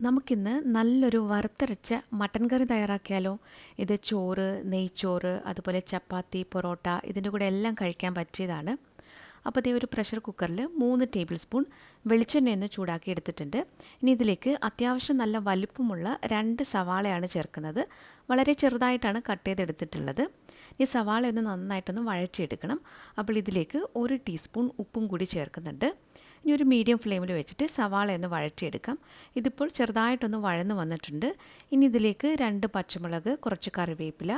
നമുക്കിന്ന് നല്ലൊരു വറുത്തരച്ച മട്ടൻ കറി തയ്യാറാക്കിയാലോ? ഇത് ചോറ് നെയ്ച്ചോറ് അതുപോലെ ചപ്പാത്തി പൊറോട്ട ഇതിന്റെ കൂടെ എല്ലാം കഴിക്കാൻ പറ്റിയതാണ്. അപ്പോൾ ഇതേ ഒരു പ്രഷർ കുക്കറിൽ മൂന്ന് ടേബിൾ സ്പൂൺ വെളിച്ചെണ്ണ ഒന്ന് ചൂടാക്കി എടുത്തിട്ടുണ്ട്. ഇനി ഇതിലേക്ക് അത്യാവശ്യം നല്ല വലുപ്പമുള്ള രണ്ട് സവാളയാണ് ചേർക്കുന്നത്. വളരെ ചെറുതായിട്ടാണ് കട്ട് ചെയ്തെടുത്തിട്ടുള്ളത്. ഈ സവാള ഒന്ന് നന്നായിട്ടൊന്ന് വഴച്ചെടുക്കണം അപ്പോൾ ഇതിലേക്ക് ഒരു ടീസ്പൂൺ ഉപ്പും കൂടി ചേർക്കുന്നുണ്ട്. ഇനി ഒരു മീഡിയം ഫ്ലെയിമിൽ വെച്ചിട്ട് സവാള ഒന്ന് വഴറ്റിയെടുക്കാം. ഇതിപ്പോൾ ചെറുതായിട്ടൊന്ന് വഴന്ന് വന്നിട്ടുണ്ട്. ഇനി ഇതിലേക്ക് രണ്ട് പച്ചമുളക് കുറച്ച് കറിവേപ്പില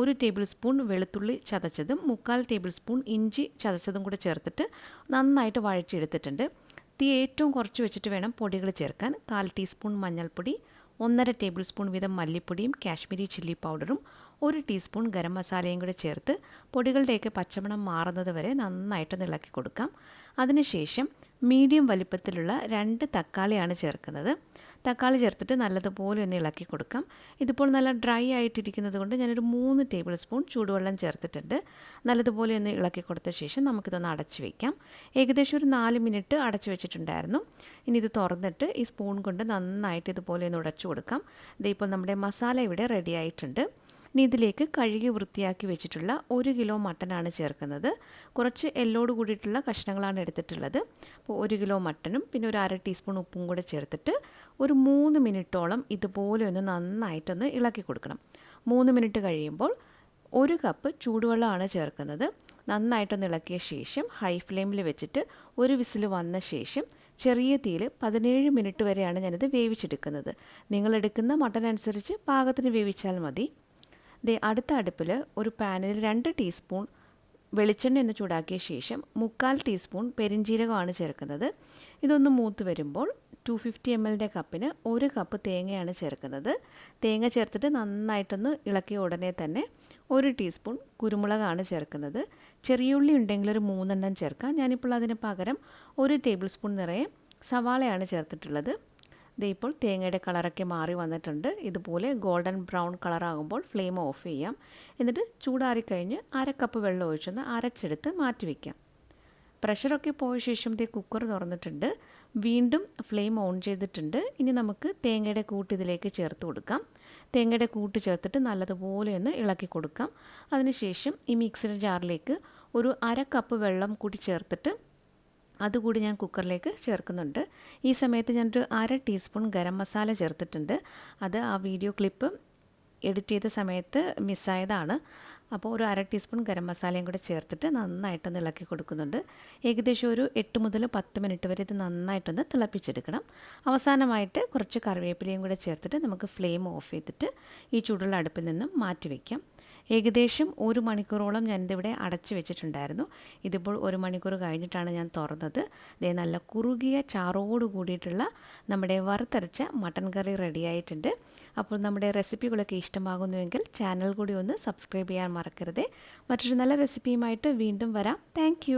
ഒരു ടേബിൾ സ്പൂൺ വെളുത്തുള്ളി ചതച്ചതും മുക്കാൽ ടേബിൾ സ്പൂൺ ഇഞ്ചി ചതച്ചതും കൂടെ ചേർത്തിട്ട് നന്നായിട്ട് വഴറ്റിയെടുത്തിട്ടുണ്ട്. തീ ഏറ്റവും കുറച്ച് വെച്ചിട്ട് വേണം പൊടികൾ ചേർക്കാൻ. കാൽ ടീസ്പൂൺ മഞ്ഞൾപ്പൊടി ഒന്നര ടേബിൾ സ്പൂൺ വീതം മല്ലിപ്പൊടിയും കാശ്മീരി ചില്ലി പൗഡറും ഒരു ടീസ്പൂൺ ഗരം മസാലയും കൂടെ ചേർത്ത് പൊടികളുടെയൊക്കെ പച്ചമണം മാറുന്നത് വരെ നന്നായിട്ട് ഇളക്കി കൊടുക്കാം. അതിനുശേഷം മീഡിയം വലിപ്പത്തിലുള്ള രണ്ട് തക്കാളിയാണ് ചേർക്കുന്നത്. തക്കാളി ചേർത്തിട്ട് നല്ലതുപോലെ ഒന്ന് ഇളക്കി കൊടുക്കാം. ഇതിപ്പോൾ നല്ല ഡ്രൈ ആയിട്ടിരിക്കുന്നത് കൊണ്ട് ഞാനൊരു മൂന്ന് ടേബിൾ സ്പൂൺ ചൂടുവെള്ളം ചേർത്തിട്ടുണ്ട്. നല്ലതുപോലെ ഒന്ന് ഇളക്കി കൊടുത്ത ശേഷം നമുക്കിതൊന്ന് അടച്ചു വയ്ക്കാം ഏകദേശം ഒരു നാല് മിനിറ്റ് അടച്ചു വെച്ചിട്ടുണ്ടായിരുന്നു. ഇനി ഇത് തുറന്നിട്ട് ഈ സ്പൂൺ കൊണ്ട് നന്നായിട്ട് ഇതുപോലെ ഒന്ന് ഉടച്ചു കൊടുക്കാം. ഇതിപ്പോൾ നമ്മുടെ മസാല ഇവിടെ റെഡി ആയിട്ടുണ്ട്. ഇനി ഇതിലേക്ക് കഴുകി വൃത്തിയാക്കി വെച്ചിട്ടുള്ള ഒരു കിലോ മട്ടനാണ് ചേർക്കുന്നത്. കുറച്ച് എല്ലോട് കൂടിയിട്ടുള്ള കഷ്ണങ്ങളാണ് എടുത്തിട്ടുള്ളത്. അപ്പോൾ ഒരു കിലോ മട്ടനും പിന്നെ ഒരു അര ടീസ്പൂൺ ഉപ്പും കൂടെ ചേർത്തിട്ട് ഒരു മൂന്ന് മിനിറ്റോളം ഇതുപോലെ ഒന്ന് നന്നായിട്ടൊന്ന് ഇളക്കി കൊടുക്കണം. മൂന്ന് മിനിറ്റ് കഴിയുമ്പോൾ ഒരു കപ്പ് ചൂടുവെള്ളമാണ് ചേർക്കുന്നത്. നന്നായിട്ടൊന്ന് ഇളക്കിയ ശേഷം ഹൈ ഫ്ലെയിമിൽ വെച്ചിട്ട് ഒരു വിസിൽ വന്ന ശേഷം ചെറിയ തീയിൽ പതിനേഴ് മിനിറ്റ് വരെയാണ് ഞാനിത് വേവിച്ചെടുക്കുന്നത്. നിങ്ങളെടുക്കുന്ന മട്ടൻ അനുസരിച്ച് പാകത്തിന് വേവിച്ചാൽ മതി. ദേ അടുത്ത അടുപ്പിൽ ഒരു പാനിൽ രണ്ട് ടീസ്പൂൺ വെളിച്ചെണ്ണ ഒന്ന് ചൂടാക്കിയ ശേഷം മുക്കാൽ ടീസ്പൂൺ പെരിഞ്ജീരകമാണ് ചേർക്കുന്നത്. ഇതൊന്ന് മൂത്ത് വരുമ്പോൾ ടു ഫിഫ്റ്റി എം എല്ലിന്റെ കപ്പിന് ഒരു കപ്പ് തേങ്ങയാണ് ചേർക്കുന്നത്. തേങ്ങ ചേർത്തിട്ട് നന്നായിട്ടൊന്ന് ഇളക്കിയ ഉടനെ തന്നെ ഒരു ടീസ്പൂൺ കുരുമുളകാണ് ചേർക്കുന്നത്. ചെറിയുള്ളി ഉണ്ടെങ്കിൽ ഒരു മൂന്നെണ്ണം ചേർക്കാം. ഞാനിപ്പോൾ അതിന് പകരം ഒരു ടേബിൾ സ്പൂൺ നിറയെ സവാളയാണ് ചേർത്തിട്ടുള്ളത്. ദേ ഇപ്പോൾ തേങ്ങയുടെ കളറൊക്കെ മാറി വന്നിട്ടുണ്ട്. ഇതുപോലെ ഗോൾഡൻ ബ്രൗൺ കളറാകുമ്പോൾ ഫ്ലെയിം ഓഫ് ചെയ്യാം. എന്നിട്ട് ചൂടാറിക്കഴിഞ്ഞ് അര കപ്പ് വെള്ളം ഒഴിച്ചൊന്ന് അരച്ചെടുത്ത് മാറ്റി വയ്ക്കാം പ്രഷറൊക്കെ പോയ ശേഷം ദേ കുക്കർ തുറന്നിട്ടുണ്ട്. വീണ്ടും ഫ്ലെയിം ഓൺ ചെയ്തിട്ടുണ്ട്. ഇനി നമുക്ക് തേങ്ങയുടെ കൂട്ട് ഇതിലേക്ക് ചേർത്ത് കൊടുക്കാം. തേങ്ങയുടെ കൂട്ട് ചേർത്തിട്ട് നല്ലതുപോലെ ഒന്ന് ഇളക്കി കൊടുക്കാം. അതിനുശേഷം ഈ മിക്സിയുടെ ജാറിലേക്ക് ഒരു അര കപ്പ് വെള്ളം കൂടി ചേർത്തിട്ട് അതുകൂടി ഞാൻ കുക്കറിലേക്ക് ചേർക്കുന്നുണ്ട്. ഈ സമയത്ത് ഞാനൊരു അര ടീസ്പൂൺ ഗരം മസാല ചേർത്തിട്ടുണ്ട്. അത് ആ വീഡിയോ ക്ലിപ്പ് എഡിറ്റ് ചെയ്ത സമയത്ത് മിസ്സായതാണ്. അപ്പോൾ ഒരു അര ടീസ്പൂൺ ഗരം മസാലയും കൂടെ ചേർത്തിട്ട് നന്നായിട്ടൊന്ന് ഇളക്കി കൊടുക്കുന്നുണ്ട്. ഏകദേശം ഒരു എട്ട് മുതൽ പത്ത് മിനിറ്റ് വരെ ഇത് നന്നായിട്ടൊന്ന് തിളപ്പിച്ചെടുക്കണം. അവസാനമായിട്ട് കുറച്ച് കറിവേപ്പിലയും കൂടെ ചേർത്തിട്ട് നമുക്ക് ഫ്ലെയിം ഓഫ് ചെയ്തിട്ട് ഈ ചൂടുള്ള അടുപ്പിൽ നിന്നും മാറ്റി വയ്ക്കാം ഏകദേശം ഒരു മണിക്കൂറോളം ഞാനിതിവിടെ അടച്ചു വെച്ചിട്ടുണ്ടായിരുന്നു. ഇതിപ്പോൾ ഒരു മണിക്കൂർ കഴിഞ്ഞിട്ടാണ് ഞാൻ തുറന്നത്. ഇതേ നല്ല കുറുകിയ ചാറോട് കൂടിയിട്ടുള്ള നമ്മുടെ വറുത്തരച്ച മട്ടൻ കറി റെഡിയായിട്ടുണ്ട് അപ്പോൾ നമ്മുടെ റെസിപ്പികളൊക്കെ ഇഷ്ടമാകുന്നുവെങ്കിൽ ചാനൽ കൂടി ഒന്ന് സബ്സ്ക്രൈബ് ചെയ്യാൻ മറക്കരുത്. മറ്റൊരു നല്ല റെസിപ്പിയുമായിട്ട് വീണ്ടും വരാം. താങ്ക്